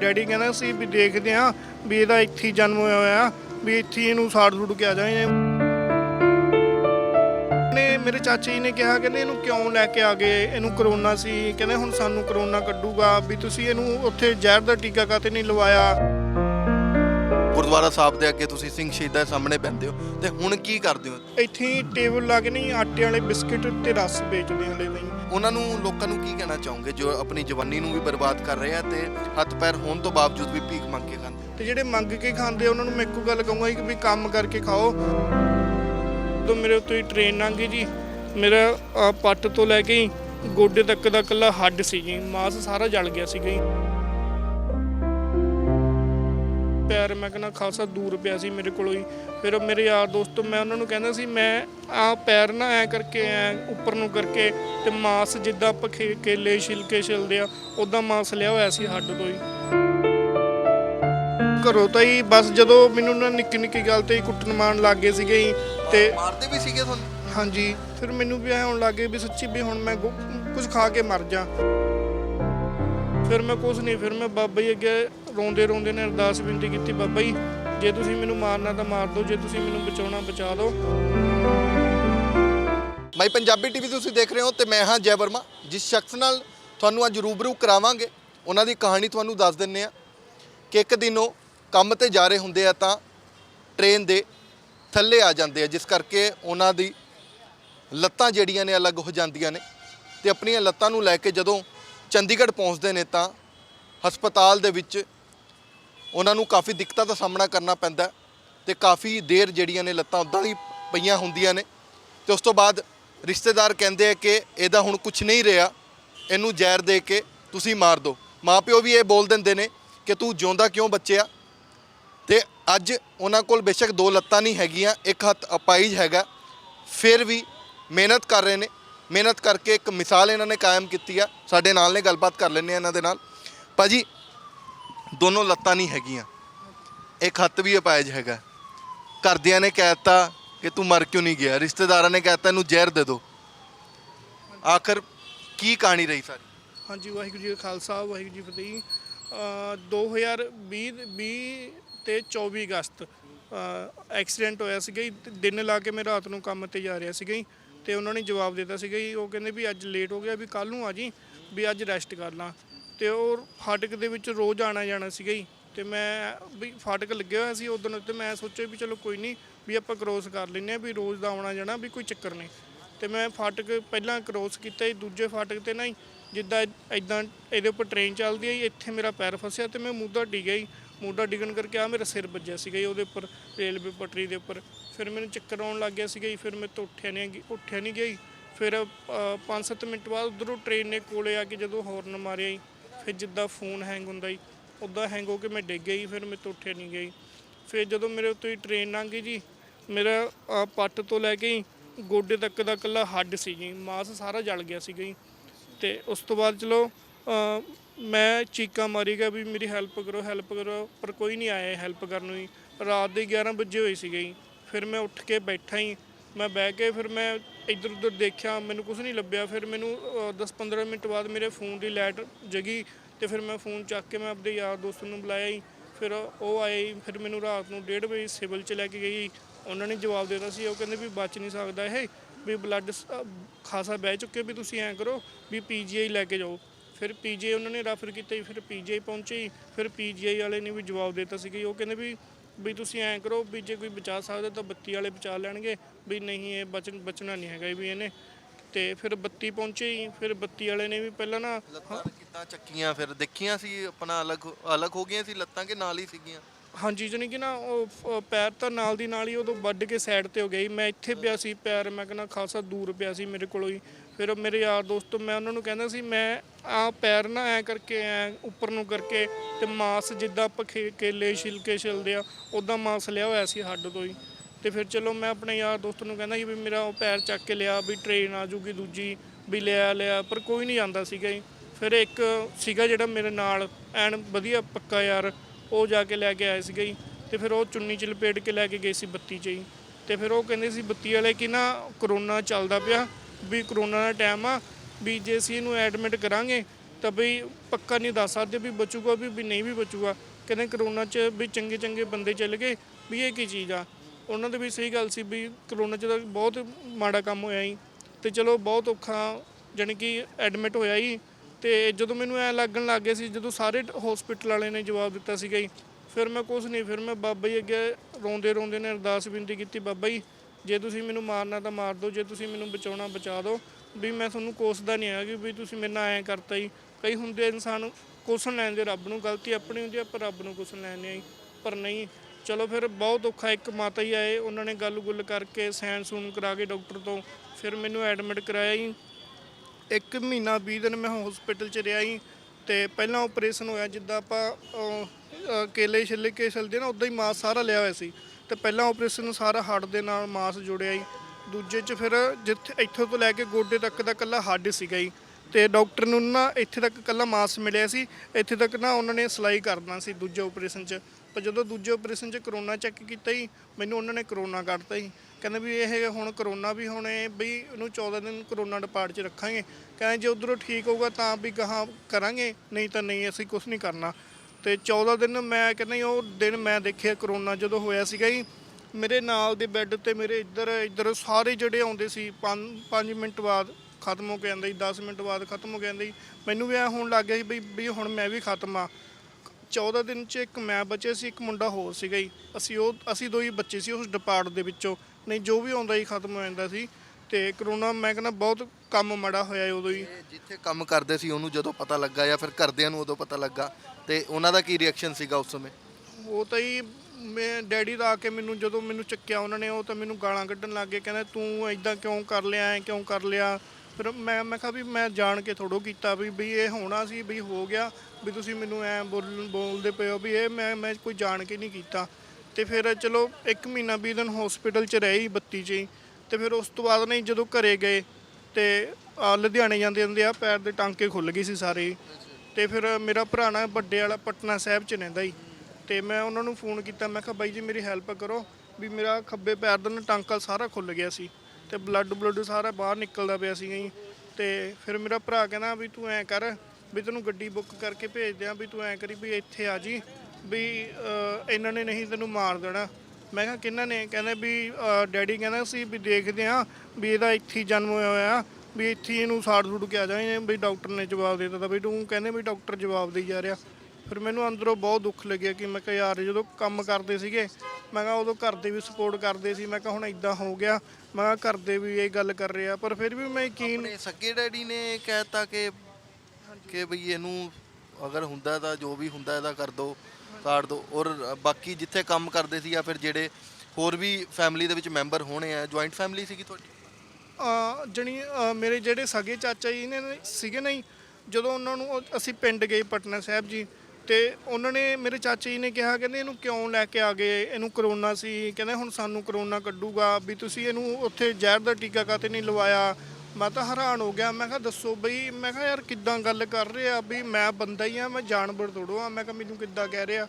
Daddy ਕਹਿੰਦਾ ਸੀ ਵੀ ਦੇਖਦੇ ਆ ਵੀ ਇਹਦਾ ਇੱਥੇ ਹੀ ਜਨਮ ਹੋਇਆ ਹੋਇਆ, ਵੀ ਇੱਥੇ ਇਹਨੂੰ ਸਾੜ ਸੁੜ ਕੇ ਆ ਜਾਏ। ਨੇ ਮੇਰੇ ਚਾਚਾ ਜੀ ਨੇ ਕਿਹਾ, ਕਹਿੰਦੇ ਇਹਨੂੰ ਕਿਉਂ ਲੈ ਕੇ ਆ ਗਏ? ਇਹਨੂੰ ਕਰੋਨਾ ਸੀ। ਕਹਿੰਦੇ ਹੁਣ ਸਾਨੂੰ ਕਰੋਨਾ ਕੱਢੂਗਾ ਵੀ ਤੁਸੀਂ ਇਹਨੂੰ ਉੱਥੇ ਜ਼ਹਿਰ ਦਾ ਟੀਕਾ ਕਾਤੇ ਨਹੀਂ ਲਵਾਇਆ? ਗੁਰਦੁਆਰਾ ਸਾਹਿਬ ਦੇ ਅੱਗੇ ਤੁਸੀਂ ਸਿੰਘ ਸ਼ਹੀਦਾਂ ਦੇ ਸਾਹਮਣੇ ਬੈੰਦੇ ਹੋ ਤੇ ਹੁਣ ਕੀ ਕਰਦੇ ਹੋ? ਇੱਥੇ ਹੀ ਟੇਬਲ ਲਾ ਕੇ ਨਹੀਂ ਆਟੇ ਵਾਲੇ ਬਿਸਕਟ ਤੇ ਰਸ ਵੇਚਦੇ ਹਲੇ ਨਹੀਂ ਉਹਨਾਂ ਨੂੰ ਲੋਕਾਂ ਨੂੰ ਕੀ ਕਹਿਣਾ ਚਾਹੋਗੇ ਜੋ ਆਪਣੀ ਜਵਾਨੀ ਨੂੰ ਵੀ ਬਰਬਾਦ ਕਰ ਰਹੇ ਆ ਤੇ ਹੱਥ ਪੈਰ ਹੋਣ ਤੋਂ ਬਾਵਜੂਦ ਵੀ ਭੀਖ ਮੰਗ ਕੇ ਖਾਂਦੇ ਤੇ ਜਿਹੜੇ ਮੰਗ ਕੇ ਖਾਂਦੇ ਆ, ਉਹਨਾਂ ਨੂੰ ਮੈਂ ਇੱਕੋ ਗੱਲ ਕਹੂੰਗਾ ਕਿ ਵੀ ਕੰਮ ਕਰਕੇ ਖਾਓ। ਤੋਂ ਮੇਰੇ ਉੱਤੇ ਹੀ ਟ੍ਰੇਨ ਲੰਘ ਗਈ ਜੀ। ਮੇਰਾ ਪੱਟ ਤੋਂ ਲੈ ਕੇ ਹੀ ਗੋਡੇ ਤੱਕ ਦਾ ਕੱਲਾ ਹੱਡ ਸੀ ਜੀ। ਮਾਸ ਸਾਰਾ ਜਲ ਗਿਆ ਸੀ ਜੀ। ਪੈਰ ਮੈਂ ਕਹਿੰਦਾ ਖਾਸਾ ਦੂਰ ਪਿਆ ਸੀ ਮੇਰੇ ਕੋਲੋਂ ਹੀ। ਫਿਰ ਮੇਰੇ ਯਾਰ ਦੋਸਤ ਮੈਂ ਉਹਨਾਂ ਨੂੰ ਕਹਿੰਦਾ ਸੀ ਮੈਂ ਆ ਪੈਰ ਨਾ ਐ ਕਰਕੇ ਐ ਉੱਪਰ ਨੂੰ ਕਰਕੇ ਤੇ ਮਾਸ ਜਿੱਦਾਂ ਆਪਾਂ ਕੇਲੇ ਛਿਲਕੇ ਛਿਲਦੇ ਆ ਉਦਾਂ ਮਾਸ ਲਿਆ ਹੋਇਆ ਸੀ ਹੱਡ ਤੋਂ ਹੀ। ਘਰੋਂ ਤਾਂ ਹੀ ਬਸ ਜਦੋਂ ਮੈਨੂੰ ਨਾ ਨਿੱਕੀ ਨਿੱਕੀ ਗੱਲ ਤੇ ਹੀ ਕੁੱਟਣ ਮਾਰਨ ਲੱਗ ਗਏ ਸੀਗੇ ਤੇ ਮਾਰਦੇ ਵੀ ਸੀਗੇ ਤੁਹਾਨੂੰ? ਹਾਂਜੀ ਫਿਰ ਮੈਨੂੰ ਵੀ ਐ ਹੋਣ ਲੱਗ ਗਏ ਵੀ ਸੱਚੀ ਵੀ ਹੁਣ ਮੈਂ ਕੁਝ ਖਾ ਕੇ ਮਰ ਜਾ। ਫਿਰ ਮੈਂ ਕੁਝ ਨਹੀਂ ਫਿਰ ਮੈਂ ਬਾਬਾ ਜੀ ਅੱਗੇ ਰੋਂਦੇ ਰੋਂਦੇ ਨੇ ਅਰਦਾਸ ਬੇਨਤੀ ਕੀਤੀ, ਬਾਬਾ ਜੀ, ਜੇ ਤੁਸੀਂ ਮੈਨੂੰ ਮਾਰਨਾ ਤਾਂ ਮਾਰ ਦਿਓ, ਜੇ ਤੁਸੀਂ ਮੈਨੂੰ ਬਚਾਉਣਾ ਬਚਾ ਦਿਓ ਮਾਈ ਪੰਜਾਬੀ ਟੀਵੀ ਤੁਸੀਂ ਦੇਖ ਰਹੇ ਹੋ ਤੇ ਮੈਂ ਹਾਂ ਜੈ ਵਰਮਾ। ਜਿਸ ਸ਼ਖਸ ਨਾਲ ਤੁਹਾਨੂੰ ਅੱਜ ਰੂਬਰੂ ਕਰਾਵਾਂਗੇ, ਉਹਨਾਂ ਦੀ ਕਹਾਣੀ ਤੁਹਾਨੂੰ ਦੱਸ ਦਿੰਨੇ ਆ ਕਿ ਇੱਕ ਦਿਨ ਉਹ ਕੰਮ ਤੇ ਜਾ ਰਹੇ ਹੁੰਦੇ ਆ ਤਾਂ ਟ੍ਰੇਨ ਦੇ ਥੱਲੇ ਆ ਜਾਂਦੇ ਆ, ਜਿਸ ਕਰਕੇ ਉਹਨਾਂ ਦੀ ਲੱਤਾਂ ਜਿਹੜੀਆਂ ਨੇ ਅਲੱਗ ਹੋ ਜਾਂਦੀਆਂ ਨੇ ਤੇ ਆਪਣੀਆਂ ਲੱਤਾਂ ਨੂੰ ਲੈ ਕੇ ਜਦੋਂ ਚੰਡੀਗੜ੍ਹ ਪਹੁੰਚਦੇ ਨੇ ਤਾਂ ਹਸਪਤਾਲ ਦੇ ਵਿੱਚ ਉਹਨਾਂ ਨੂੰ ਕਾਫੀ ਦਿੱਕਤਾਂ ਦਾ ਸਾਹਮਣਾ ਕਰਨਾ ਪੈਂਦਾ ਹੈ ਤੇ ਕਾਫੀ ਦੇਰ ਜਿਹੜੀਆਂ ਨੇ ਲੱਤਾਂ ਉੱਦਾਂ ਹੀ ਪਈਆਂ ਹੁੰਦੀਆਂ ਨੇ ਤੇ ਉਸ ਤੋਂ ਬਾਅਦ ਰਿਸ਼ਤੇਦਾਰ ਕਹਿੰਦੇ ਆ ਕਿ ਇਹਦਾ ਹੁਣ ਕੁਝ ਨਹੀਂ ਰਿਹਾ, ਇਹਨੂੰ ਜ਼ਹਿਰ ਦੇ ਕੇ ਤੁਸੀਂ ਮਾਰ ਦਿਓ। ਮਾਪਿਓ ਵੀ ਇਹ ਬੋਲ ਦਿੰਦੇ ਨੇ ਕਿ ਤੂੰ ਜਿਉਂਦਾ ਕਿਉਂ ਬੱਚਿਆ? ਤੇ ਅੱਜ ਉਹਨਾਂ ਕੋਲ ਬੇਸ਼ੱਕ ਦੋ ਲੱਤਾਂ ਨਹੀਂ ਹੈਗੀਆਂ, ਇੱਕ ਹੱਥ ਅਪਾਈਜ ਹੈਗਾ, ਫਿਰ ਵੀ ਮਿਹਨਤ ਕਰ ਰਹੇ ਨੇ। ਮਿਹਨਤ ਕਰਕੇ ਇੱਕ ਮਿਸਾਲ ਇਹਨਾਂ ਨੇ ਕਾਇਮ ਕੀਤੀ ਆ। ਸਾਡੇ ਨਾਲ ਨੇ ਗੱਲਬਾਤ ਕਰ ਲੈਂਦੇ ਆ ਇਹਨਾਂ ਦੇ ਨਾਲ। ਭਾਜੀ ਦੋਨੋਂ ਲੱਤਾਂ ਨਹੀਂ ਹੈਗੀਆਂ। ਇੱਕ ਹੱਥ ਵੀ ਅਪਾਇਜ ਹੈਗਾ। ਘਰਦਿਆਂ ਨੇ ਕਹਿਤਾ ਕਿ ਤੂੰ ਮਰ ਕਿਉਂ ਨਹੀਂ ਗਿਆ? ਰਿਸ਼ਤੇਦਾਰਾਂ ਨੇ ਕਹਿਤਾ, ਇਹਨੂੰ ਜ਼ਹਿਰ ਦੇ ਦਿਓ ਆਖਰ ਕੀ ਕਹਾਣੀ ਰਹੀ ਸਾਰੀ? ਹਾਂਜੀ, ਵਾਹਿਗੁਰੂ ਜੀ ਕਾ ਖਾਲਸਾ, ਵਾਹਿਗੁਰੂ ਜੀ ਕੀ ਫਤਿਹ। ਅ 2020 20 ਤੇ 24 ਅਗਸਤ ਐਕਸੀਡੈਂਟ ਹੋਇਆ ਸੀਗਾ ਜੀ। ਤੇ ਦਿਨ ਲਾ ਕੇ ਮੈਂ ਰਾਤ ਨੂੰ ਕੰਮ ਤੇ ਜਾ ਰਿਹਾ ਸੀਗਾ ਜੀ। ਤੇ ਉਹਨਾਂ ਨੇ ਜਵਾਬ ਦਿੱਤਾ ਸੀਗਾ ਜੀ, ਉਹ ਕਹਿੰਦੇ ਵੀ ਅੱਜ ਲੇਟ ਹੋ ਗਿਆ, ਵੀ ਕੱਲ ਨੂੰ ਆ ਜੀ, ਵੀ ਅੱਜ ਰੈਸਟ ਕਰ ਲਾਂ। ਤੇ ਉਹ ਫਾਟਕ ਦੇ ਵਿੱਚ ਰੋਜ਼ ਆਣਾ ਜਾਣਾ ਸੀਗਾ ਜੀ। ਤੇ ਮੈਂ ਵੀ ਫਾਟਕ ਲੱਗਿਆ ਹੋਇਆ ਸੀ ਉਦੋਂ, ਤੇ ਮੈਂ ਸੋਚਿਆ ਵੀ ਚਲੋ ਕੋਈ ਨਹੀਂ, ਵੀ ਆਪਾਂ ਕ੍ਰੋਸ ਕਰ ਲੈਂਦੇ ਆ ਵੀ ਰੋਜ਼ ਦਾ ਆਉਣਾ ਜਾਣਾ ਵੀ ਕੋਈ ਚੱਕਰ ਨਹੀਂ। ਤੇ ਮੈਂ ਫਾਟਕ ਪਹਿਲਾਂ ਕ੍ਰੋਸ ਕੀਤਾ ਜੀ, ਦੂਜੇ ਫਾਟਕ ਤੇ ਨਾ ਹੀ ਜਿੱਦਾਂ ਇਦਾਂ ਇਹਦੇ ਉੱਪਰ ਟ੍ਰੇਨ ਚੱਲਦੀ ਹੈ ਇੱਥੇ ਮੇਰਾ ਪੈਰ ਫਸਿਆ ਤੇ ਮੈਂ ਮੂਧਾ ਡਿੱਗਿਆ ਜੀ। ਮੂਧਾ ਡਿੱਗਣ ਕਰਕੇ ਆ ਮੇਰਾ ਸਿਰ ਵੱਜਿਆ ਸੀਗਾ ਜੀ ਉਹਦੇ ਉੱਪਰ ਰੇਲਵੇ ਪਟਰੀ ਦੇ ਉੱਪਰ। ਫਿਰ ਮੈਨੂੰ ਚੱਕਰ ਆਉਣ ਲੱਗ ਗਿਆ ਸੀਗਾ ਜੀ, ਫਿਰ ਮੈਂ ਤੋਂ ਉੱਠਿਆ ਨਹੀਂ ਗੀ- ਉੱਠਿਆ ਨਹੀਂ ਗਿਆ ਜੀ। ਫਿਰ 5-7 ਮਿੰਟ ਬਾਅਦ ਉਧਰੋਂ ਟ੍ਰੇਨ ਨੇ ਕੋਲੇ ਆ ਕੇ ਜਦੋਂ ਹਾਰਨ ਮਾਰਿਆ ਜੀ ਫਿਰ ਜਿੱਦਾਂ ਫੋਨ ਹੈਂਗ ਹੁੰਦਾ ਜੀ ਉੱਦਾਂ ਹੈਂਗ ਹੋ ਕੇ ਮੈਂ ਡਿੱਗ ਗਿਆ ਜੀ ਫਿਰ ਮੈਂ ਤੋਂ ਉੱਠਿਆ ਨਹੀਂ ਗਈ ਫਿਰ ਜਦੋਂ ਮੇਰੇ ਉੱਤੇ ਹੀ ਟ੍ਰੇਨ ਲੰਘ ਗਈ ਜੀ ਮੇਰਾ ਆਹ ਪੱਟ ਤੋਂ ਲੈ ਕੇ ਹੀ ਗੋਡੇ ਤੱਕ ਦਾ ਇਕੱਲਾ ਹੱਡ ਸੀ ਜੀ ਮਾਸ ਸਾਰਾ ਜਲ ਗਿਆ ਸੀਗਾ ਜੀ। ਤੇ ਉਸ ਤੋਂ ਬਾਅਦ ਚਲੋ ਅ, ਮੈਂ ਚੀਕਾਂ ਮਾਰੀ ਗਿਆ ਵੀ ਮੇਰੀ ਹੈਲਪ ਕਰੋ ਹੈਲਪ ਕਰੋ ਪਰ ਕੋਈ ਨਹੀਂ ਆਇਆ ਹੈਲਪ ਕਰਨ ਨੂੰ ਜੀ। ਰਾਤ ਦੇ 11 ਵਜੇ ਹੋਏ ਸੀਗੇ ਜੀ ਫਿਰ ਮੈਂ ਉੱਠ ਕੇ ਬੈਠਾ ਹੀ ਮੈਂ ਬਹਿ ਕੇ ਫਿਰ ਮੈਂ ਇੱਧਰ ਉੱਧਰ ਦੇਖਿਆ ਮੈਨੂੰ ਕੁਝ ਨਹੀਂ ਲੱਭਿਆ। ਫਿਰ ਮੈਨੂੰ 10-15 ਮਿੰਟ ਬਾਅਦ ਮੇਰੇ ਫੋਨ ਦੀ ਲਾਈਟ ਜਗੀ ਤੇ ਫਿਰ ਮੈਂ ਫੋਨ ਚੱਕ ਕੇ ਮੈਂ ਆਪਣੇ ਯਾਰ ਦੋਸਤ ਨੂੰ ਬੁਲਾਇਆ ਜੀ। ਫਿਰ ਉਹ ਆਏ ਜੀ, ਫਿਰ ਮੈਨੂੰ ਰਾਤ ਨੂੰ 1:30 ਵਜੇ ਸਿਵਲ ਚ ਲੈ ਕੇ ਗਈ ਉਹਨਾਂ ਨੇ ਜਵਾਬ ਦਿੱਤਾ ਸੀ ਉਹ ਕਹਿੰਦੇ ਵੀ ਬਚ ਨਹੀਂ ਸਕਦਾ ਇਹ ਵੀ ਬਲੱਡ ਖਾਸਾ ਬਹਿ ਚੁੱਕੇ ਵੀ ਤੁਸੀਂ ਐਂ ਕਰੋ ਵੀ ਪੀਜੀਆਈ ਲੈ ਕੇ ਜਾਓ। ਫਿਰ ਪੀਜੀਆਈ ਉਹਨਾਂ ਨੇ ਰੈਫਰ ਕੀਤਾ ਜੀ ਫਿਰ ਪੀਜੀਆਈ ਪਹੁੰਚੇ ਜੀ। ਫਿਰ ਪੀਜੀਆਈ ਵਾਲੇ ਨੇ ਵੀ ਜਵਾਬ ਦਿੱਤਾ ਸੀ ਕਿ ਉਹ ਕਹਿੰਦੇ ਵੀ ਵੀ ਤੁਸੀਂ ਐਂ ਕਰੋ ਵੀ ਜੇ ਕੋਈ ਬਚਾ ਸਕਦਾ ਤਾਂ ਬੱਤੀ ਵਾਲੇ ਬਚਾ ਲੈਣਗੇ। ਵੀ ਨਹੀਂ ਇਹ ਬਚਨ ਬਚਣਾ ਨਹੀਂ ਹੈਗਾ ਵੀ ਇਹਨੇ। ਤੇ ਫਿਰ ਬੱਤੀ ਪਹੁੰਚੇ ਜੀ ਫਿਰ ਬੱਤੀ ਵਾਲੇ ਨੇ ਵੀ ਪਹਿਲਾਂ ਨਾ ਲੱਤਾਂ ਚੱਕੀਆਂ ਫਿਰ ਦੇਖੀਆਂ ਸੀ ਆਪਣਾ ਅਲੱਗ ਅਲੱਗ ਹੋ ਗਈਆਂ ਸੀ ਲੱਤਾਂ ਕਿ ਨਾਲ ਹੀ ਸੀਗੀਆਂ? ਹਾਂਜੀ ਜਾਣੀ ਕਿ ਨਾ ਉਹ ਫ- ਪੈਰ ਤਾਂ ਨਾਲ ਦੀ ਨਾਲ ਹੀ ਉਦੋਂ ਵੱਢ ਕੇ ਸਾਈਡ ਤੇ ਹੋ ਗਈ ਮੈਂ ਇੱਥੇ ਪਿਆ ਸੀ ਪੈਰ ਮੈਂ ਕਹਿੰਦਾ ਖਾਸਾ ਦੂਰ ਪਿਆ ਸੀ ਮੇਰੇ ਕੋਲੋਂ ਹੀ। ਫਿਰ ਮੇਰੇ ਯਾਰ ਦੋਸਤ ਮੈਂ ਉਹਨਾਂ ਨੂੰ ਕਹਿੰਦਾ ਸੀ, ਮੈਂ ਆ ਪੈਰ ਨਾ ਐ ਕਰਕੇ, ਐ ਉੱਪਰ ਨੂੰ ਕਰਕੇ ਤੇ ਮਾਸ ਜਿੱਦਾਂ ਆਪਾਂ ਖੇ- ਕੇਲੇ ਛਿਲਕੇ ਛਿਲਦੇ ਆ ਉਦਾਂ ਮਾਸ ਲਿਆ ਹੋਇਆ ਸੀ ਹੱਡ ਤੋਂ ਹੀ। ਤੇ ਫਿਰ ਚਲੋ ਮੈਂ ਆਪਣੇ ਯਾਰ ਦੋਸਤ ਨੂੰ ਕਹਿੰਦਾ ਕਿ ਵੀ ਮੇਰਾ ਉਹ ਪੈਰ ਚੱਕ ਕੇ ਲਿਆ ਵੀ ਟ੍ਰੇਨ ਆ ਜੂਗੀ ਦੂਜੀ, ਵੀ ਲਿਆ ਲਿਆ, ਪਰ ਕੋਈ ਨਹੀਂ ਆਂਦਾ ਸੀਗਾ ਜੀ। ਫਿਰ ਇੱਕ ਸੀਗਾ ਜਿਹੜਾ ਮੇਰੇ ਨਾਲ, ਐਨ ਵਧੀਆ ਪੱਕਾ ਯਾਰ, ਉਹ ਜਾ ਕੇ ਲੈ ਕੇ ਆਏ ਸੀਗਾ ਜੀ। ਤੇ ਫਿਰ ਉਹ ਚੁੰਨੀ ਚ ਲਪੇਟ ਕੇ ਲੈ ਕੇ ਗਏ ਸੀ ਬੱਤੀ 'ਚ ਜੀ। ਤੇ ਫਿਰ ਉਹ ਕਹਿੰਦੇ ਸੀ ਬੱਤੀ ਵਾਲੇ ਕਿ ਨਾ ਕਰੋਨਾ ਚੱਲਦਾ ਪਿਆ ਵੀ ਕਰੋਨਾ ਦਾ ਟਾਈਮ ਆ, ਵੀ ਜੇ ਅਸੀਂ ਇਹਨੂੰ ਐਡਮਿਟ ਕਰਾਂਗੇ, ਤਾਂ ਬਈ ਪੱਕਾ ਨਹੀਂ ਦੱਸ ਸਕਦੇ ਵੀ ਬਚੂਗਾ ਵੀ ਵੀ ਨਹੀਂ ਵੀ ਬਚੂਗਾ। ਕਹਿੰਦੇ ਕਰੋਨਾ 'ਚ ਵੀ ਚੰਗੇ ਚੰਗੇ ਬੰਦੇ ਚੱਲ ਗਏ, ਵੀ ਇਹ ਕੀ ਚੀਜ਼ ਆ? ਉਹਨਾਂ ਦੇ ਵੀ ਸਹੀ ਗੱਲ ਸੀ ਵੀ ਕਰੋਨਾ 'ਚ ਤਾਂ ਬਹੁਤ ਮਾੜਾ ਕੰਮ ਹੋਇਆ ਜੀ ਤੇ ਚਲੋ ਬਹੁਤ ਔਖਾ ਜਾਣੀ ਕਿ ਐਡਮਿਟ ਹੋਇਆ ਜੀ ਤੇ ਜਦੋਂ ਮੈਨੂੰ ਐ ਲੱਗਣ ਲੱਗ ਗਿਆ ਸੀ, ਜਦੋਂ ਸਾਰੇ ਹਸਪੀਟਲ ਵਾਲਿਆਂ ਨੇ ਜਵਾਬ ਦਿੱਤਾ ਸੀਗਾ ਜੀ, ਫਿਰ ਮੈਂ ਕੁਝ ਨਹੀਂ, ਫਿਰ ਮੈਂ ਬਾਬਾ ਜੀ ਅੱਗੇ ਰੋਂਦੇ ਰੋਂਦੇ ਨੇ ਅਰਦਾਸ ਬੇਨਤੀ ਕੀਤੀ, ਬਾਬਾ ਜੀ ਜੇ ਤੁਸੀਂ ਮੈਨੂੰ ਮਾਰਨਾ ਤਾਂ ਮਾਰ ਦਿਓ, ਜੇ ਤੁਸੀਂ ਮੈਨੂੰ ਬਚਾਉਣਾ ਬਚਾ ਦਿਓ। ਵੀ ਮੈਂ ਤੁਹਾਨੂੰ ਕੋਸਦਾ ਨਹੀਂ ਹੈਗਾ ਕਿ ਵੀ ਤੁਸੀਂ ਮੇਰੇ ਨਾਲ ਐਂ ਕਰਤਾ ਜੀ। ਕਈ ਹੁੰਦੇ ਇਨਸਾਨ ਕੋਸਣ ਲੈਂਦੇ ਰੱਬ ਨੂੰ ਗਲਤੀ ਆਪਣੀ ਹੁੰਦੀ ਆ, ਪਰ ਰੱਬ ਨੂੰ ਕੋਸਣ ਲੈਂਦੇ ਆ ਜੀ ਪਰ ਨਹੀਂ, ਚਲੋ ਫਿਰ ਬਹੁਤ ਔਖਾ ਇੱਕ ਮਾਤਾ ਹੀ ਆਏ, ਉਹਨਾਂ ਨੇ ਗੱਲ ਗੁੱਲ ਕਰਕੇ ਸੈਨ ਸੂਨ ਕਰਾ ਕੇ ਡਾਕਟਰ ਤੋਂ, ਫਿਰ ਮੈਨੂੰ ਐਡਮਿਟ ਕਰਾਇਆ ਜੀ। ਇੱਕ ਮਹੀਨਾ 20 ਦਿਨ ਮੈਂ ਹਸਪੀਟਲ 'ਚ ਰਿਹਾ ਜੀ, ਤੇ ਪਹਿਲਾਂ ਆਪਰੇਸ਼ਨ ਹੋਇਆ, ਜਿੱਦਾਂ ਆਪਾਂ ਕੇਲੇ ਛਿੱਲੇ ਕੇ ਛਿਲਦੇ ਨਾ ਉਦਾਂ ਹੀ ਮਾਸ ਸਾਰਾ ਲਿਆ ਹੋਇਆ ਸੀ। ਤੇ ਪਹਿਲਾਂ ਆਪਰੇਸ਼ਨ ਸਾਰਾ ਹੱਡ ਦੇ ਨਾਲ ਮਾਸ ਜੁੜਿਆ ਜੀ। ਦੂਜੇ 'ਚ ਫਿਰ ਜਿੱਥੇ ਇੱਥੋਂ ਤੋਂ ਲੈ ਕੇ ਗੋਡੇ ਤੱਕ ਦਾ ਕੱਲਾ ਹੱਡ ਸੀਗਾ ਜੀ। ਤੇ ਡਾਕਟਰ ਨੂੰ ਨਾ ਇੱਥੇ ਤੱਕ ਕੱਲਾ ਮਾਸ ਮਿਲਿਆ ਸੀ। ਇੱਥੇ ਤੱਕ ਨਾ ਉਹਨਾਂ ਨੇ ਸਲਾਈ ਕਰਨਾ ਸੀ ਦੂਜੇ ਆਪਰੇਸ਼ਨ 'ਚ। ਪਰ ਜਦੋਂ ਦੂਜੇ ਆਪਰੇਸ਼ਨ 'ਚ ਕਰੋਨਾ ਚੈੱਕ ਕੀਤਾ ਜੀ, ਮੈਨੂੰ ਉਹਨਾਂ ਨੇ ਕਰੋਨਾ ਕੱਢਤਾ ਜੀ। ਕਹਿੰਦੇ ਵੀ ਇਹ ਹੁਣ ਕਰੋਨਾ ਵੀ ਹੁਣੇ ਇਹ ਬਈ ਇਹਨੂੰ 14 ਦਿਨ ਕਰੋਨਾ ਡਿਪਾਰਟ 'ਚ ਰੱਖਾਂਗੇ। ਕਹਿੰਦੇ ਜੇ ਉਧਰੋਂ ਠੀਕ ਹੋਊਗਾ ਤਾਂ ਵੀ ਗਾਹਾਂ ਕਰਾਂਗੇ, ਨਹੀਂ ਤਾਂ ਨਹੀਂ ਅਸੀਂ ਕੁਝ ਨਹੀਂ ਕਰਨਾ। ਤੇ 14 ਦਿਨ ਮੈਂ ਕਹਿੰਦਾ ਜੀ ਉਹ ਦਿਨ ਮੈਂ ਦੇਖਿਆ ਕਰੋਨਾ ਜਦੋਂ ਹੋਇਆ ਸੀਗਾ ਜੀ। ਮੇਰੇ ਨਾਲ ਦੇ ਬੈੱਡ ਤੇ ਮੇਰੇ ਇੱਧਰ ਇੱਧਰ ਸਾਰੇ ਜਿਹੜੇ ਆਉਂਦੇ ਸੀ 5 ਮਿੰਟ ਬਾਅਦ ਖਤਮ ਹੋ ਕੇ ਜਾਂਦਾ ਜੀ 10 ਮਿੰਟ ਬਾਅਦ ਖਤਮ ਹੋ ਕੇ ਜਾਂਦਾ ਜੀ ਮੈਨੂੰ ਵੀ ਐ ਹੋਣ ਲੱਗ ਗਿਆ ਸੀ ਬਈ ਵੀ ਹੁਣ ਮੈਂ ਵੀ ਖਤਮ ਆ 14 ਦਿਨ ਚ ਇੱਕ ਮੈਂ ਬਚੇ ਸੀ, ਇੱਕ ਮੁੰਡਾ ਹੋਰ ਸੀਗਾ ਜੀ। ਅਸੀਂ ਉਹ, ਅਸੀਂ ਦੋ ਹੀ ਬੱਚੇ ਸੀ ਉਸ ਡਿਪਾਰਟ ਦੇ ਵਿੱਚੋਂ। ਨਹੀਂ, ਜੋ ਵੀ ਆਉਂਦਾ ਹੀ ਖਤਮ ਹੋ ਜਾਂਦਾ ਸੀ। ਤੇ ਕਰੋਨਾ ਮੈਂ ਕਹਿੰਦਾ ਬਹੁਤ ਕੰਮ ਮਾੜਾ ਹੋਇਆ ਉਦੋਂ ਹੀ। ਜਿੱਥੇ ਕੰਮ ਕਰਦੇ ਸੀ ਉਹਨੂੰ ਜਦੋਂ ਪਤਾ ਲੱਗਾ ਜਾਂ ਫਿਰ ਘਰਦਿਆਂ ਨੂੰ ਉਦੋਂ ਪਤਾ ਲੱਗਾ ਤੇ ਉਹਨਾਂ ਦਾ ਕੀ ਰਿਐਕਸ਼ਨ ਸੀਗਾ ਉਸ ਸਮੇਂ? ਉਹ ਤਾਂ ਹੀ ਮੈਂ ਡੈਡੀ ਦਾ ਆ ਕੇ ਮੈਨੂੰ ਜਦੋਂ ਮੈਨੂੰ ਚੱਕਿਆ ਉਹਨਾਂ ਨੇ ਉਹ ਤਾਂ ਮੈਨੂੰ ਗਾਲਾਂ ਕੱਢਣ ਲੱਗ ਗਏ ਕਹਿੰਦੇ ਤੂੰ ਐਦਾਂ ਕਿਉਂ ਕਰ ਲਿਆ ਐ ਕਿਉਂ ਕਰ ਲਿਆ? ਫਿਰ ਮੈਂ ਮੈਂ ਕਿਹਾ ਵੀ ਮੈਂ ਜਾਣ ਕੇ ਥੋੜੋ ਕੀਤਾ ਵੀ ਵੀ ਇਹ ਹੋਣਾ ਸੀ ਵੀ ਹੋ ਗਿਆ ਵੀ ਤੁਸੀਂ ਮੈਨੂੰ ਐ ਬੋਲ ਬੋਲਦੇ ਪਏ ਹੋ ਵੀ ਇਹ ਮੈਂ ਮੈਂ ਕੋਈ ਜਾਣ ਕੇ ਨਹੀਂ ਕੀਤਾ। ਤੇ ਫਿਰ ਚਲੋ 1 ਮਹੀਨਾ 20 ਦਿਨ ਹਸਪੀਟਲ 'ਚ ਰਹੇ 32 'ਚ ਹੀ। ਤੇ ਫਿਰ ਉਸ ਤੋਂ ਬਾਅਦ ਨਹੀਂ ਜਦੋਂ ਘਰੇ ਗਏ ਤੇ ਆ, ਲੁਧਿਆਣੇ ਜਾਂਦੇ ਜਾਂਦੇ ਆ ਪੈਰ ਦੇ ਟਾਂਕੇ ਖੁੱਲ ਗਏ ਸੀ ਸਾਰੇ। ਹੀ। ਤੇ ਫਿਰ ਮੇਰਾ ਭਰਾ ਨਾ ਵੱਡੇ ਵਾਲਾ ਪਟਨਾ ਸਾਹਿਬ ਚ ਰਹਿੰਦਾ ਜੀ ਤੇ ਮੈਂ ਉਹਨਾਂ ਨੂੰ ਫੋਨ ਕੀਤਾ ਮੈਂ ਕਿਹਾ ਬਾਈ ਜੀ ਮੇਰੀ ਹੈਲਪ ਕਰੋ ਵੀ ਮੇਰਾ ਖੱਬੇ ਪੈਰ ਦਾ ਨਾ ਟਾਂਕਾ ਸਾਰਾ ਖੁੱਲ ਗਿਆ ਸੀ ਤੇ ਬਲੱਡ ਬਲੱਡ ਸਾਰਾ ਬਾਹਰ ਨਿਕਲਦਾ ਪਿਆ ਸੀ ਜੀ। ਤੇ ਫਿਰ ਮੇਰਾ ਭਰਾ ਕਹਿੰਦਾ ਵੀ ਤੂੰ ਐ ਕਰ ਵੀ ਤੈਨੂੰ ਗੱਡੀ ਬੁੱਕ ਕਰਕੇ ਭੇਜ ਦਿਆਂ ਵੀ ਤੂੰ ਐ ਕਰੀ ਵੀ ਇੱਥੇ ਆ ਜੀ ਵੀ ਅਹ, ਇਹਨਾਂ ਨੇ ਨਹੀਂ ਤੈਨੂੰ ਮਾਰ ਦੇਣਾ। ਮੈਂ ਕਿਹਾ ਕਿਹਨਾਂ ਨੇ? ਕਹਿੰਦੇ ਵੀ ਅਹ, ਡੈਡੀ ਕਹਿੰਦਾ ਸੀ ਵੀ ਦੇਖਦੇ ਆ ਵੀ ਇਹਦਾ ਇੱਥੇ ਹੀ ਜਨਮ ਹੋਇਆ ਹੋਇਆ ਵੀ ਇੱਥੇ ਹੀ ਇਹਨੂੰ ਸਾੜ ਸੁੜ ਕੇ ਆ ਜਾਏ ਵੀ ਡਾਕਟਰ ਨੇ ਜਵਾਬ ਦੇ ਦਿੱਤਾ ਵੀ ਤੂੰ ਕਹਿੰਦੇ ਵੀ ਡਾਕਟਰ ਜਵਾਬ ਦੇਈ ਜਾ ਰਿਹਾ। ਫਿਰ ਮੈਨੂੰ ਅੰਦਰੋਂ ਬਹੁਤ ਦੁੱਖ ਲੱਗਿਆ ਕਿ ਮੈਂ ਕਿਹਾ ਯਾਰ ਜਦੋਂ ਕੰਮ ਕਰਦੇ ਸੀਗੇ ਮੈਂ ਕਿਹਾ ਉਦੋਂ ਘਰ ਦੇ ਵੀ ਸਪੋਰਟ ਕਰਦੇ ਸੀ ਮੈਂ ਕਿਹਾ ਹੁਣ ਇਦਾਂ ਹੋ ਗਿਆ ਮੈਂ ਕਿਹਾ ਘਰ ਦੇ ਵੀ ਇਹ ਗੱਲ ਕਰ ਰਿਹਾ ਪਰ ਫਿਰ ਵੀ ਮੈਂ ਯਕੀਨ ਆਪਣੇ ਸੱਗੇ ਡੈਡੀ ਨੇ ਕਹਿਤਾ ਕਿ ਕਿ ਬਈ ਇਹਨੂੰ ਅਗਰ ਹੁੰਦਾ ਤਾਂ ਜੋ ਵੀ ਹੁੰਦਾ ਇਹਦਾ ਕਰ ਦੋ ਸਾੜ ਦੋ। ਔਰ ਬਾਕੀ ਜਿੱਥੇ ਕੰਮ ਕਰਦੇ ਸੀ ਜਾਂ ਫਿਰ ਜਿਹੜੇ ਹੋਰ ਵੀ ਫੈਮਿਲੀ ਦੇ ਵਿੱਚ ਮੈਂਬਰ ਹੋਣੇ ਆ ਜੁਆਇੰਟ ਫੈਮਿਲੀ ਸੀਗੀ ਤੁਹਾਡੀ? ਅ, ਜਣੀ ਅ, ਮੇਰੇ ਜਿਹੜੇ ਸਗੇ ਚਾਚਾ ਜੀ ਨੇ ਸੀਗੇ ਨਹੀਂ ਜਦੋਂ ਉਹਨਾਂ ਨੂੰ ਉਹ- ਅਸੀਂ ਪਿੰਡ ਗਏ ਪਟਨਾ ਸਾਹਿਬ ਜੀ ਤੇ ਉਹਨਾਂ ਨੇ ਮੇਰੇ ਚਾਚਾ ਜੀ ਨੇ ਕਿਹਾ ਕਹਿੰਦੇ ਇਹਨੂੰ ਕਿਉਂ ਲੈ ਕੇ ਆ ਗਏ? ਇਹਨੂੰ ਕਰੋਨਾ ਸੀ ਕਹਿੰਦੇ ਹੁਣ ਸਾਨੂੰ ਕਰੋਨਾ ਕੱਢੂਗਾ ਵੀ ਤੁਸੀਂ ਇਹਨੂੰ ਉੱਥੇ ਜ਼ਹਿਰ ਦਾ ਟੀਕਾ ਕਾਤੇ ਨਹੀਂ ਲਵਾਇਆ। ਮੈਂ ਤਾਂ ਹੈਰਾਨ ਹੋ ਗਿਆ ਮੈਂ ਕਿਹਾ ਦੱਸੋ ਬਈ ਮੈਂ ਕਿਹਾ ਯਾਰ ਕਿੱਦਾਂ ਗੱਲ ਕਰ ਰਹੇ ਆ ਵੀ ਮੈਂ ਬੰਦਾ ਹੀ ਆ ਮੈਂ ਜਾਨਵਰ ਥੋੜੋ ਆ ਮੈਂ ਕਿਹਾ ਮੈਨੂੰ ਕਿੱਦਾਂ ਕਹਿ ਰਿਹਾ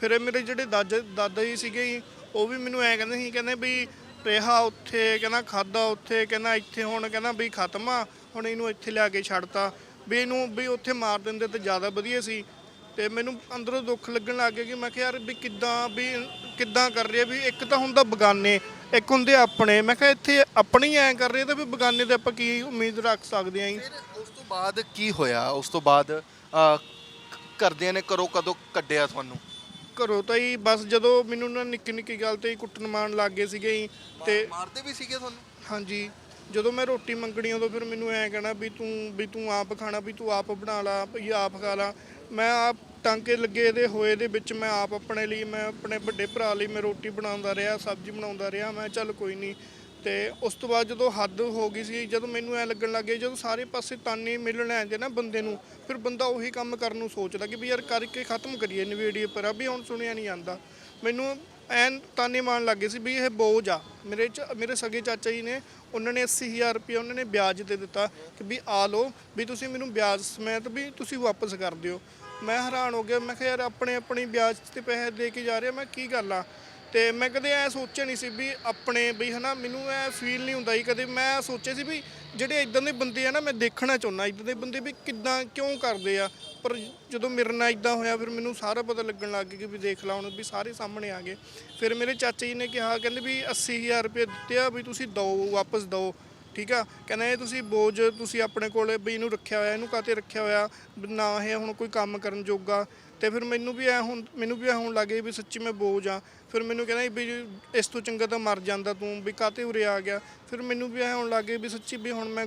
ਫਿਰ ਇਹ ਮੇਰੇ ਜਿਹੜੇ ਦਾਦਾ ਦਾਦਾ ਜੀ ਸੀਗੇ ਜੀ, ਉਹ ਵੀ ਮੈਨੂੰ ਐ ਕਹਿੰਦੇ ਸੀ ਕਹਿੰਦੇ ਵੀ ਰਿਹਾ ਉੱਥੇ ਕਹਿੰਦਾ ਖਾਦਾ ਉੱਥੇ ਕਹਿੰਦਾ ਇੱਥੇ ਹੁਣ ਕਹਿੰਦਾ ਵੀ ਖਤਮ ਆ ਹੁਣ ਇਹਨੂੰ ਇੱਥੇ ਲਿਆ ਕੇ ਛੱਡਤਾ। ਵੀ ਇਹਨੂੰ ਵੀ ਉੱਥੇ ਮਾਰ ਦਿੰਦੇ ਤਾਂ ਜ਼ਿਆਦਾ ਵਧੀਆ ਸੀ। ਤੇ ਮੈਨੂੰ ਅੰਦਰੋਂ ਦੁੱਖ ਲੱਗਣ ਲੱਗ ਗਿਆ ਕਿ ਮੈਂ ਕਿਹਾ ਯਾਰ ਵੀ ਕਿੱਦਾਂ ਵੀ ਕਿੱਦਾਂ ਕਰ ਰਹੇ ਵੀ ਇੱਕ ਤਾਂ ਹੁੰਦਾ ਬਗਾਨੇ ਇੱਕ ਹੁੰਦੇ ਆਪਣੇ। ਮੈਂ ਕਿਹਾ ਇੱਥੇ ਆਪਣੇ ਐਂ ਕਰ ਰਹੇ ਤਾਂ ਵੀ ਬਗਾਨੇ ਤੇ ਆਪਾਂ ਕੀ ਉਮੀਦ ਰੱਖ ਸਕਦੇ ਆਂ ਫਿਰ ਉਸ ਤੋਂ ਬਾਅਦ ਕੀ ਹੋਇਆ? ਉਸ ਤੋਂ ਬਾਅਦ ਅਹ, ਘਰਦਿਆਂ ਨੇ ਕਰੋ ਕਦੋਂ ਕੱਢਿਆ ਤੁਹਾਨੂੰ? ਘਰੋਂ ਤਾਂ ਹੀ ਬਸ ਜਦੋਂ ਮੈਨੂੰ ਨਾ ਨਿੱਕੀ ਨਿੱਕੀ ਗੱਲ ਤੇ ਹੀ ਕੁੱਟਣ ਮਾਰਨ ਲੱਗ ਗਏ ਸੀਗੇ ਤੇ ਮਾਰਦੇ ਵੀ ਸੀਗੇ ਤੁਹਾਨੂੰ? ਹਾਂਜੀ। ਜਦੋਂ ਮੈਂ ਰੋਟੀ ਮੰਗਣੀ ਉਦੋਂ ਫਿਰ ਮੈਨੂੰ ਐਂ ਕਹਿਣਾ ਵੀ ਤੂੰ ਵੀ ਤੂੰ ਆਪ ਖਾਣਾ ਵੀ ਤੂੰ ਆਪ ਬਣਾ ਲਾ ਵੀ ਆਪ ਖਾ ਲਾ। ਮੈਂ ਆਪ ਟਾਂਕੇ ਲੱਗੇ ਦੇ ਹੋਏ ਦੇ ਵਿੱਚ ਮੈਂ ਆਪ ਆਪਣੇ ਲਈ, ਮੈਂ ਆਪਣੇ ਵੱਡੇ ਭਰਾ ਲਈ ਮੈਂ ਰੋਟੀ ਬਣਾਉਂਦਾ ਰਿਹਾ, ਸਬਜ਼ੀ ਬਣਾਉਂਦਾ ਰਿਹਾ, ਮੈਂ ਚੱਲ ਕੋਈ ਨਹੀਂ। ਤੇ ਉਸ ਤੋਂ ਬਾਅਦ ਜਦੋਂ ਹੱਦ ਹੋ ਗਈ ਸੀ, ਜਦੋਂ ਮੈਨੂੰ ਐ ਲੱਗਣ ਲੱਗੇ ਜਦੋਂ ਸਾਰੇ ਪਾਸੇ ਤਾਨੇ ਮਿਲਣ ਆਂਦੇ ਨਾ ਬੰਦੇ ਨੂੰ, ਫਿਰ ਬੰਦਾ ਉਹੀ ਕੰਮ ਕਰਨ ਨੂੰ ਸੋਚਦਾ ਕਿ ਵੀ ਯਾਰ ਕਰਕੇ ਖਤਮ ਕਰੀਏ ਨਵੇੜੀਏ ਪਰ, ਆ ਵੀ ਹੁਣ ਸੁਣਿਆ ਨਹੀਂ ਜਾਂਦਾ। ਮੈਨੂੰ ਐਨ ਤਾਨੇ ਮਾਰਨ ਲੱਗੇ ਸੀ ਵੀ ਇਹ ਬੋਝ ਆ। ਮੇਰੇ ਚ, ਮੇਰੇ ਸਗੇ ਚਾਚਾ ਜੀ ਨੇ, ਉਹਨਾਂ ਨੇ 80000 ਰੁਪਏ ਉਹਨਾਂ ਨੇ ਵਿਆਜ ਦੇ ਦਿੱਤਾ ਕਿ ਵੀ ਆ ਲਓ ਵੀ ਤੁਸੀਂ ਮੈਨੂੰ ਵਿਆਜ ਸਮੇਤ ਵੀ ਤੁਸੀਂ ਵਾਪਸ ਕਰ ਦਿਓ। ਮੈਂ ਹੈਰਾਨ ਹੋ ਗਿਆ। ਮੈਂ ਕਿਹਾ, ਯਾਰ, ਆਪਣੇ ਆਪਣੀ ਵਿਆਜ ਤੇ ਪੈਸੇ ਦੇ ਕੇ ਜਾ ਰਿਹਾ ਮੈਂ ਕੀ ਗੱਲ ਆ? ਤੇ ਮੈਂ ਕਦੇ ਐ ਸੋਚਿਆ ਨਹੀਂ ਸੀ ਵੀ ਆਪਣੇ ਵੀ ਹਨਾ, ਮੈਨੂੰ ਐ ਫੀਲ ਨਹੀਂ ਹੁੰਦਾ ਸੀ ਕਦੇ। ਮੈਂ ਸੋਚਿਆ ਸੀ ਵੀ ਜਿਹੜੇ ਇਦਾਂ ਦੇ ਬੰਦੇ ਆ ਨਾ, ਮੈਂ ਦੇਖਣਾ ਚਾਹੁੰਦਾ। ਇਦਾਂ ਦੇ ਬੰਦੇ ਵੀ ਕਿੱਦਾਂ, ਕਿਉਂ ਕਰਦੇ ਆ? ਪਰ ਜਦੋਂ ਮੇਰੇ ਨਾਲ ਇਦਾਂ ਹੋਇਆ, ਫਿਰ ਮੈਨੂੰ ਸਾਰਾ ਪਤਾ ਲੱਗਣ ਲੱਗ ਗਿਆ ਕਿ ਵੀ ਦੇਖ ਲਾ, ਹੁਣ ਵੀ ਸਾਰੇ ਸਾਹਮਣੇ ਆ ਗਏ। ਫਿਰ ਮੇਰੇ ਚਾਚਾ ਜੀ ਨੇ ਕਿਹਾ, ਕਹਿੰਦੇ ਵੀ 80000 ਰੁਪਏ ਦਿੱਤੇ ਆ, ਵੀ ਤੁਸੀਂ ਦਿਓ, ਵਾਪਸ ਦਿਓ। ਠੀਕ ਆ? ਕਹਿੰਦਾ ਇਹ ਤੁਸੀਂ ਬੋਝ ਤੁਸੀਂ ਆਪਣੇ ਕੋਲੇ ਵੀ ਇਹਨੂੰ ਰੱਖਿਆ ਹੋਇਆ, ਇਹਨੂੰ ਕਾਤੇ ਰੱਖਿਆ ਹੋਇਆ? ਵੀ ਨਾ ਇਹ ਹੁਣ ਕੋਈ ਕੰਮ ਕਰਨ ਜੋਗਾ। ਤੇ ਫਿਰ ਮੈਨੂੰ ਵੀ ਐ ਹੁਣ ਮੈਨੂੰ ਵੀ ਐ ਹੋਣ ਲੱਗੇ ਵੀ ਸੱਚੀ ਮੈਂ ਬੋਝ ਆ। ਫਿਰ ਮੈਨੂੰ ਕਹਿੰਦਾ ਵੀ ਇਸ ਤੋਂ ਚੰਗਾ ਤਾਂ ਮਰ ਜਾਂਦਾ ਤੂੰ, ਵੀ ਕਾਤੇ ਉਰੇ ਆ ਗਿਆ? ਫਿਰ ਮੈਨੂੰ ਵੀ ਐ ਹੋਣ ਲੱਗੇ ਵੀ ਸੱਚੀ ਵੀ ਹੁਣ ਮੈਂ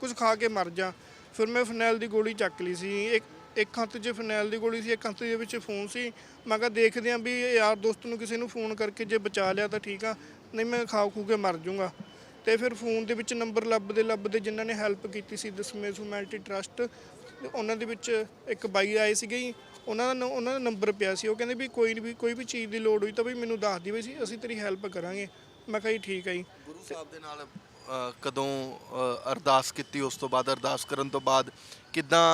ਕੁਝ ਖਾ ਕੇ ਮਰ ਜਾ। ਫਿਰ ਮੈਂ ਫਨੈਲ ਦੀ ਗੋਲੀ ਚੱਕ ਲਈ ਸੀ। ਇੱਕ ਇੱਕ ਹੱਥ 'ਚ ਫਨੈਲ ਦੀ ਗੋਲੀ ਸੀ, ਇੱਕ ਹੱਥ ਦੇ ਵਿੱਚ ਫੋਨ ਸੀ। ਮੈਂ ਕਿਹਾ ਦੇਖਦੇ ਆਂ ਵੀ ਯਾਰ ਦੋਸਤ ਨੂੰ ਕਿਸੇ ਨੂੰ ਫੋਨ ਕਰਕੇ ਜੇ ਬਚਾ ਲਿਆ ਤਾਂ ਠੀਕ ਆ, ਨਹੀਂ ਮੈਂ ਖਾ ਖੂ ਕੇ ਮਰ ਜਾਊਂਗਾ ਤੇ ਫਿਰ ਫੋਨ ਦੇ ਵਿੱਚ ਨੰਬਰ ਲੱਭਦੇ ਲੱਭਦੇ ਜਿਨ੍ਹਾਂ ਨੇ ਹੈਲਪ ਕੀਤੀ ਸੀ ਦਸਮੇਸ਼ ਹੁਮੈਨਿਟੀ ਟਰਸਟ ਉਹਨਾਂ ਦੇ ਵਿੱਚ ਇੱਕ ਬਾਈ ਆਏ ਸੀਗੇ ਜੀ। ਉਹਨਾਂ ਦਾ ਉਹਨਾਂ ਦਾ ਨੰਬਰ ਪਿਆ ਸੀ। ਉਹ ਕਹਿੰਦੇ ਵੀ ਕੋਈ ਵੀ ਕੋਈ ਵੀ ਚੀਜ਼ ਦੀ ਲੋੜ ਹੋਈ ਤਾਂ ਵੀ ਮੈਨੂੰ ਦੱਸ ਦਿਓ ਵੀ ਅਸੀਂ ਅਸੀਂ ਤੇਰੀ ਹੈਲਪ ਕਰਾਂਗੇ। ਮੈਂ ਕਿਹਾ ਜੀ, ਠੀਕ ਹੈ ਜੀ। ਗੁਰੂ ਸਾਹਿਬ ਦੇ ਨਾਲ ਕਦੋਂ ਅਰਦਾਸ ਕੀਤੀ? ਉਸ ਤੋਂ ਬਾਅਦ ਅਰਦਾਸ ਕਰਨ ਤੋਂ ਬਾਅਦ ਕਿੱਦਾਂ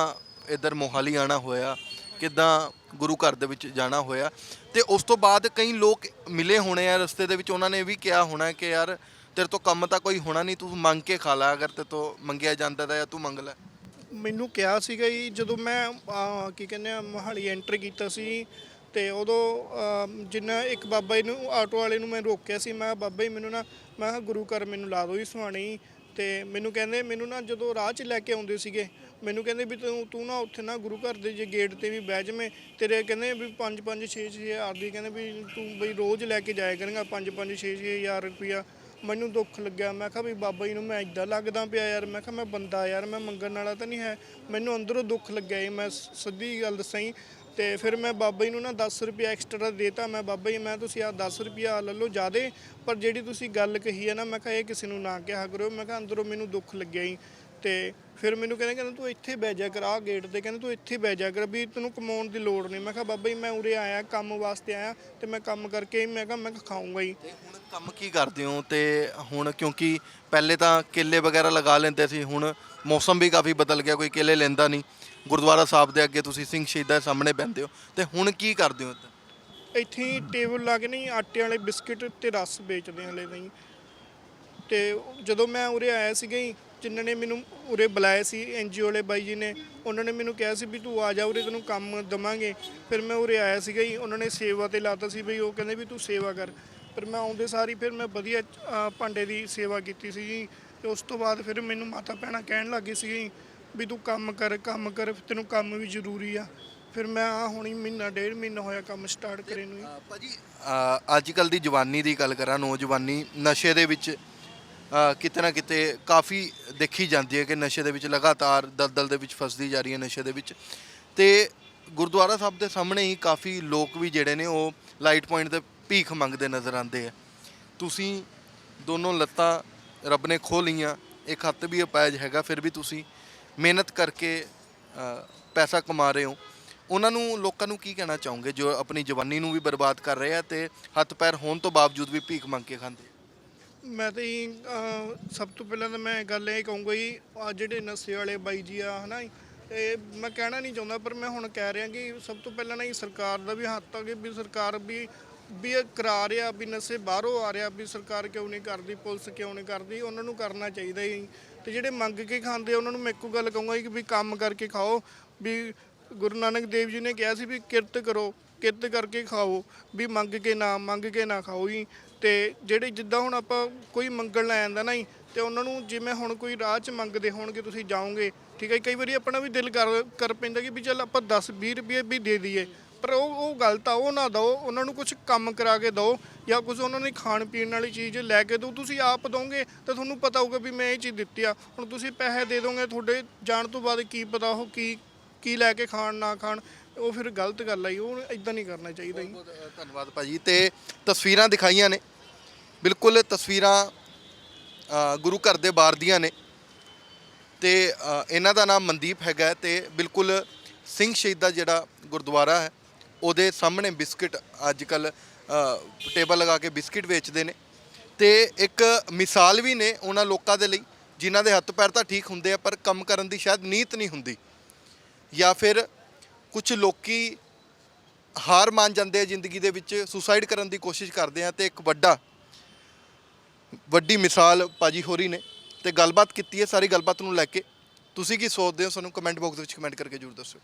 ਇਧਰ ਮੋਹਾਲੀ ਆਣਾ ਹੋਇਆ? ਕਿੱਦਾਂ ਗੁਰੂ ਘਰ ਦੇ ਵਿੱਚ ਜਾਣਾ ਹੋਇਆ? ਤੇ ਉਸ ਤੋਂ ਬਾਅਦ ਕਈ ਲੋਕ ਮਿਲੇ ਹੋਣੇ ਆ ਰਸਤੇ ਦੇ ਵਿੱਚ। ਉਹਨਾਂ ਨੇ ਵੀ ਕਿਹਾ ਹੋਣਾ ਕਿ ਯਾਰ ਤੇਰੇ ਤੋਂ ਕੰਮ ਤਾਂ ਕੋਈ ਹੋਣਾ ਨਹੀਂ ਤੂੰ ਮੰਗ ਕੇ ਖਾ ਲੈ ਅਗਰ ਤੇ ਤੋਂ ਮੰਗਿਆ ਜਾਂਦਾ ਤਾਂ ਜਾਂ ਤੂੰ ਮੰਗ ਲੈ। ਮੈਨੂੰ ਕਿਹਾ ਸੀਗਾ ਜੀ ਜਦੋਂ ਮੈਂ ਅਹ, ਕੀ ਕਹਿੰਦੇ ਆ ਮੋਹਾਲੀ ਐਂਟਰ ਕੀਤਾ ਸੀ ਤੇ ਉਦੋਂ ਜਿੰਨਾ ਇੱਕ ਬਾਬਾ ਜੀ ਨੂੰ ਆਟੋ ਵਾਲੇ ਨੂੰ ਮੈਂ ਰੋਕਿਆ ਸੀ ਮੈਂ ਕਿਹਾ, ਬਾਬਾ ਜੀ ਮੈਨੂੰ ਨਾ ਮੈਂ ਕਿਹਾ ਗੁਰੂ ਘਰ ਮੈਨੂੰ ਲਾ ਦਿਓ ਜੀ ਸੁਹਾਣੀ ਤੇ ਮੈਨੂੰ ਕਹਿੰਦੇ ਮੈਨੂੰ ਨਾ ਜਦੋਂ ਰਾਹ 'ਚ ਲੈ ਕੇ ਆਉਂਦੇ ਸੀਗੇ ਮੈਨੂੰ ਕਹਿੰਦੇ ਵੀ ਤੂੰ ਤੂੰ ਨਾ ਉੱਥੇ ਨਾ ਗੁਰੂ ਘਰ ਦੇ ਜੇ ਗੇਟ ਤੇ ਵੀ ਬਹਿ ਜਵੇਂ ਤੇਰੇ ਕਹਿੰਦੇ ਵੀ 5 5 6 6 ਹਜ਼ਾਰ ਦੀ ਕਹਿੰਦੇ ਵੀ ਤੂੰ ਬਈ ਰੋਜ਼ ਲੈ ਕੇ ਜਾਇਆ ਕਰਾਂਗਾ 5 5 6 ਹਜ਼ਾਰ ਰੁਪਇਆ। ਮੈਨੂੰ ਦੁੱਖ ਲੱਗਿਆ। ਮੈਂ ਕਿਹਾ ਵੀ ਬਾਬਾ ਜੀ ਨੂੰ ਮੈਂ ਇਦਾਂ ਲੱਗਦਾ ਪਿਆ ਯਾਰ। ਮੈਂ ਕਿਹਾ ਮੈਂ ਬੰਦਾ ਯਾਰ, ਮੈਂ ਮੰਗਣ ਵਾਲਾ ਤਾਂ ਨਹੀਂ ਹੈ। ਮੈਨੂੰ ਅੰਦਰੋਂ ਦੁੱਖ ਲੱਗਿਆ ਜੀ। ਮੈਂ ਸਿੱਧੀ ਗੱਲ ਦੱਸਾਂ ਜੀ। ਤੇ ਫਿਰ ਮੈਂ ਬਾਬਾ ਜੀ ਨੂੰ ਨਾ 10 ਰੁਪਏ ਐਕਸਟਰਾ ਦੇਤਾ। ਮੈਂ ਬਾਬਾ ਜੀ, ਮੈਂ ਤੁਸੀਂ ਆ 10 ਰੁਪਿਆ ਲੈ ਲਓ ਜਿਆਦੇ। ਪਰ ਜਿਹੜੀ ਤੁਸੀਂ ਗੱਲ ਕਹੀ ਹੈ ਨਾ, ਮੈਂ ਕਿਹਾ, ਇਹ ਕਿਸੇ ਨੂੰ ਨਾ ਕਿਹਾ ਕਰੋ। ਮੈਂ ਕਿਹਾ, ਅੰਦਰੋਂ ਮੈਨੂੰ ਦੁੱਖ ਲੱਗਿਆ ਜੀ। ਤੇ ਫਿਰ ਮੈਨੂੰ ਕਹਿੰਦੇ ਕਹਿੰਦੇ ਤੂੰ ਇੱਥੇ ਬਹਿ ਜਾ ਕਰ ਆ ਗੇਟ ਤੇ। ਕਹਿੰਦੇ ਤੂੰ ਇੱਥੇ ਬਹਿ ਜਾ ਕਰ ਵੀ ਤੈਨੂੰ ਕਮਾਉਣ ਦੀ ਲੋੜ ਨਹੀਂ। ਮੈਂ ਕਿਹਾ ਬਾਬਾ ਜੀ ਮੈਂ ਉਰੇ ਆਇਆ ਕੰਮ ਵਾਸਤੇ ਆਇਆ ਤੇ ਮੈਂ ਕੰਮ ਕਰਕੇ ਹੀ ਮੈਂ ਕਿਹਾ ਮੈਂ ਖਾਊਂਗਾ ਹੀ ਤੇ ਹੁਣ ਕੰਮ ਕੀ ਕਰਦੇ ਹੋ? ਤੇ ਹੁਣ ਕਿਉਂਕਿ ਪਹਿਲੇ ਤਾਂ ਕੇਲੇ ਵਗੈਰਾ ਲਗਾ ਲੈਂਦੇ ਸੀ ਹੁਣ ਮੌਸਮ ਵੀ ਕਾਫੀ ਬਦਲ ਗਿਆ ਕੋਈ ਕੇਲੇ ਲੈਂਦਾ ਨਹੀਂ। ਗੁਰਦੁਆਰਾ ਸਾਹਿਬ ਦੇ ਅੱਗੇ ਤੁਸੀਂ ਸਿੰਘ ਸ਼ਹੀਦਾਂ ਦੇ ਸਾਹਮਣੇ ਬਹਿੰਦੇ ਹੋ। ਤੇ ਹੁਣ ਕੀ ਕਰਦੇ ਹੋ ਇੱਥੇ? ਹੀ ਟੇਬਲ ਲਾ ਕੇ ਨਹੀਂ ਆਟੇ ਵਾਲੇ ਬਿਸਕਿਟ ਤੇ ਰਸ ਵੇਚਦੇ ਹਲੇ ਨਹੀਂ ਤੇ ਜਦੋਂ ਮੈਂ ਉਰੇ ਆਇਆ ਸੀਗਾ ਜੀ ਜਿਨ੍ਹਾਂ ਨੇ ਮੈਨੂੰ ਉਰੇ ਬੁਲਾਇਆ ਸੀ ਐਨਜੀਓ ਵਾਲੇ ਬਾਈ ਜੀ ਨੇ ਉਹਨਾਂ ਨੇ ਮੈਨੂੰ ਕਿਹਾ ਸੀ ਵੀ ਤੂੰ ਆ ਜਾ ਉਰੇ ਤੈਨੂੰ ਕੰਮ ਦਵਾਂਗੇ। ਫਿਰ ਮੈਂ ਉਰੇ ਆਇਆ ਸੀਗਾ ਜੀ ਉਹਨਾਂ ਨੇ ਸੇਵਾ ਤੇ ਲਾਤਾ ਸੀ ਬਈ ਉਹ ਕਹਿੰਦੇ ਵੀ ਤੂੰ ਸੇਵਾ ਕਰ। ਫਿਰ ਮੈਂ ਆਉਂਦੇ ਸਾਰੀ ਫਿਰ ਮੈਂ ਵਧੀਆ ਅਹ, ਭਾਂਡੇ ਦੀ ਸੇਵਾ ਕੀਤੀ ਸੀ ਜੀ। ਤੇ ਉਸ ਤੋਂ ਬਾਅਦ ਫਿਰ ਮੈਨੂੰ ਮਾਤਾ ਭੈਣਾਂ ਕਹਿਣ ਲੱਗੀ ਸੀ ਜੀ ਵੀ ਤੂੰ ਕੰਮ ਕਰ ਕੰਮ ਕਰ ਤੈਨੂੰ ਕੰਮ ਵੀ ਜ਼ਰੂਰੀ ਆ। ਫਿਰ ਮੈਂ ਆ ਹੁਣੀ ਮਹੀਨਾ ਡੇਢ ਮਹੀਨਾ ਹੋਇਆ ਕੰਮ ਸਟਾਰਟ ਕਰੇ ਨੂੰ ਜੀ। ਭਾਜੀ ਅੱਜ ਕੱਲ ਦੀ ਜਵਾਨੀ ਦੀ ਗੱਲ ਕਰਾਂ ਨੌਜਵਾਨੀ ਨਸ਼ੇ ਦੇ ਵਿੱਚ ਅ, ਕਿਤੇ ਨਾ ਕਿਤੇ ਕਾਫੀ ਦੇਖੀ ਜਾਂਦੀ ਹੈ ਕਿ ਨਸ਼ੇ ਦੇ ਵਿੱਚ ਲਗਾਤਾਰ ਦਲਦਲ ਦੇ ਵਿੱਚ ਫਸਦੀ ਜਾ ਰਹੀ ਹੈ ਨਸ਼ੇ ਦੇ ਵਿੱਚ। ਤੇ ਗੁਰਦੁਆਰਾ ਸਾਹਿਬ ਦੇ ਸਾਹਮਣੇ ਹੀ ਕਾਫੀ ਲੋਕ ਵੀ ਜਿਹੜੇ ਨੇ ਉਹ ਲਾਈਟ ਪੁਆਇੰਟ ਤੇ ਭੀਖ ਮੰਗਦੇ ਨਜ਼ਰ ਆਉਂਦੇ ਆ। ਤੁਸੀਂ ਦੋਨੋਂ ਲੱਤਾਂ ਰੱਬ ਨੇ ਖੋਹ ਲਈਆਂ ਇੱਕ ਹੱਥ ਵੀ ਅਪਾਇਜ ਹੈਗਾ ਫਿਰ ਵੀ ਤੁਸੀਂ ਮਿਹਨਤ ਕਰਕੇ ਅ, ਪੈਸਾ ਕਮਾ ਰਹੇ ਹੋ। ਉਹਨਾਂ ਨੂੰ ਲੋਕਾਂ ਨੂੰ ਕੀ ਕਹਿਣਾ ਚਾਹੋਗੇ ਜੋ ਆਪਣੀ ਜਵਾਨੀ ਨੂੰ ਵੀ ਬਰਬਾਦ ਕਰ ਰਹੇ ਆ ਤੇ ਹੱਥ ਪੈਰ ਹੋਣ ਤੋਂ ਬਾਵਜੂਦ ਵੀ ਭੀਖ ਮੰਗ ਕੇ ਖਾਂਦੇ ਮੈਂ ਤਾਂ ਜੀ ਅਹ, ਸਭ ਤੋਂ ਪਹਿਲਾਂ ਤਾਂ ਮੈਂ ਗੱਲ ਇਹ ਕਹੂੰਗਾ ਜੀ ਆ ਜਿਹੜੇ ਨਸ਼ੇ ਵਾਲੇ ਬਾਈ ਜੀ ਆ ਹਨਾ ਜੀ, ਇਹ ਮੈਂ ਕਹਿਣਾ ਨਹੀਂ ਚਾਹੁੰਦਾ ਪਰ ਮੈਂ ਹੁਣ ਕਹਿ ਰਿਹਾ ਕਿ ਸਭ ਤੋਂ ਪਹਿਲਾਂ ਨਾ ਜੀ ਸਰਕਾਰ ਦਾ ਵੀ ਹੱਥ ਆ ਕਿ ਵੀ ਸਰਕਾਰ ਵੀ ਵੀ ਇਹ ਕਰਾ ਰਿਹਾ ਵੀ ਨਸ਼ੇ ਬਾਹਰੋਂ ਆ ਰਿਹਾ ਵੀ ਸਰਕਾਰ ਕਿਉਂ ਨਹੀਂ ਕਰਦੀ ਪੁਲਿਸ ਕਿਉਂ ਨਹੀਂ ਕਰਦੀ ਉਹਨਾਂ ਨੂੰ ਕਰਨਾ ਚਾਹੀਦਾ ਜੀ। ਤੇ ਜਿਹੜੇ ਮੰਗ ਕੇ ਖਾਂਦੇ ਆ, ਉਹਨਾਂ ਨੂੰ ਮੈਂ ਇੱਕੋ ਗੱਲ ਕਹੂੰਗਾ ਜੀ ਕਿ ਵੀ ਕੰਮ ਕਰਕੇ ਖਾਓ ਵੀ ਗੁਰੂ ਨਾਨਕ ਦੇਵ ਜੀ ਨੇ ਕਿਹਾ ਸੀ ਵੀ ਕਿਰਤ ਕਰੋ ਕਿਰਤ ਕਰਕੇ ਖਾਓ ਵੀ ਮੰਗ ਕੇ ਨਾ ਮੰਗ ਕੇ ਨਾ ਖਾਓ ਜੀ। ਤੇ ਜਿਹੜੇ ਜਿੱਦਾਂ ਹੁਣ ਆਪਾਂ ਕੋਈ ਮੰਗਣ ਲੈ ਜਾਂਦਾ ਨਾ ਜੀ ਤੇ ਉਹਨਾਂ ਨੂੰ ਜਿਵੇਂ ਹੁਣ ਕੋਈ ਰਾਹ 'ਚ ਮੰਗਦੇ ਹੋਣਗੇ ਤੁਸੀਂ ਜਾਓਗੇ ਠੀਕ ਹੈ ਕਈ ਵਾਰੀ ਆਪਣਾ ਵੀ ਦਿਲ ਕਰ ਕਰ ਪੈਂਦਾ ਕਿ ਵੀ ਚੱਲ ਆਪਾਂ 10 20 ਰੁਪਏ ਵੀ ਦੇ ਦਈਏ ਪਰ ਉਹ ਉਹ ਗਲਤ ਆ ਉਹ ਨਾ ਦਿਓ ਉਹਨਾਂ ਨੂੰ ਕੁਝ ਕੰਮ ਕਰਾ ਕੇ ਦਿਓ ਜਾਂ ਕੁਝ ਉਹਨਾਂ ਨੇ ਖਾਣ ਪੀਣ ਵਾਲੀ ਚੀਜ਼ ਲੈ ਕੇ ਦਿਓ ਤੁਸੀਂ ਆਪ ਦੋਗੇ ਤਾਂ ਤੁਹਾਨੂੰ ਪਤਾ ਹੋਊਗਾ ਵੀ ਮੈਂ ਇਹ ਚੀਜ਼ ਦਿੱਤੀ ਆ। ਹੁਣ ਤੁਸੀਂ ਪੈਸੇ ਦੇ ਦੋਗੇ ਤੁਹਾਡੇ ਜਾਣ ਤੋਂ ਬਾਅਦ ਕੀ ਪਤਾ ਉਹ ਕੀ ਕੀ ਲੈ ਕੇ ਖਾਣ ਨਾ ਖਾਣ ਉਹ ਫਿਰ ਗਲਤ ਗੱਲ ਆ ਜੀ ਉਹ ਇਦਾਂ ਨਹੀਂ ਕਰਨਾ ਚਾਹੀਦਾ ਜੀ। ਬਹੁਤ ਅ, ਧੰਨਵਾਦ ਭਾਜੀ ਤੇ ਤਸਵੀਰਾਂ ਦਿਖਾਈਆਂ ਨੇ। ਬਿਲਕੁਲ ਤਸਵੀਰਾਂ ਗੁਰੂ ਘਰ ਦੇ ਬਾਹਰ ਦੀਆਂ ਨੇ। ਤੇ ਇਹਨਾਂ ਦਾ ਨਾਮ ਮਨਦੀਪ ਹੈਗਾ ਹੈ ਤੇ ਬਿਲਕੁਲ ਸਿੰਘ ਸ਼ਹੀਦਾ ਜਿਹੜਾ ਗੁਰਦੁਆਰਾ ਹੈ, ਉਹਦੇ ਸਾਹਮਣੇ ਬਿਸਕਟ ਅੱਜ ਕੱਲ ਟੇਬਲ ਲਗਾ ਕੇ ਬਿਸਕਟ ਵੇਚਦੇ ਨੇ। ਤੇ ਇੱਕ ਮਿਸਾਲ ਵੀ ਨੇ ਉਹਨਾਂ ਲੋਕਾਂ ਦੇ ਲਈ, ਜਿਨ੍ਹਾਂ ਦੇ ਹੱਥ ਪੈਰ ਤਾਂ ਠੀਕ ਹੁੰਦੇ ਆ, ਪਰ ਕੰਮ ਕਰਨ ਦੀ ਸ਼ਾਇਦ ਨੀਤ ਨਹੀਂ ਹੁੰਦੀ। ਜਾਂ ਫਿਰ ਕੁਝ ਲੋਕੀ ਹਾਰ ਮੰਨ ਜਾਂਦੇ ਆ ਜ਼ਿੰਦਗੀ ਦੇ ਵਿੱਚ, ਸੁਸਾਈਡ ਕਰਨ ਦੀ ਕੋਸ਼ਿਸ਼ ਕਰਦੇ ਆ ਤੇ ਇੱਕ ਵੱਡਾ ਵੱਡੀ ਮਿਸਾਲ ਪਾਜੀ ਹੋਰੀ ਨੇ ਤੇ ਗੱਲਬਾਤ ਕੀਤੀ ਹੈ, ਸਾਰੀ ਗੱਲਬਾਤ ਨੂੰ ਲੈ ਕੇ। ਤੁਸੀਂ ਕੀ ਸੋਚਦੇ ਹੋ? ਸਾਨੂੰ ਕਮੈਂਟ ਬਾਕਸ ਵਿੱਚ ਕਮੈਂਟ ਕਰਕੇ ਜਰੂਰ ਦੱਸੋ।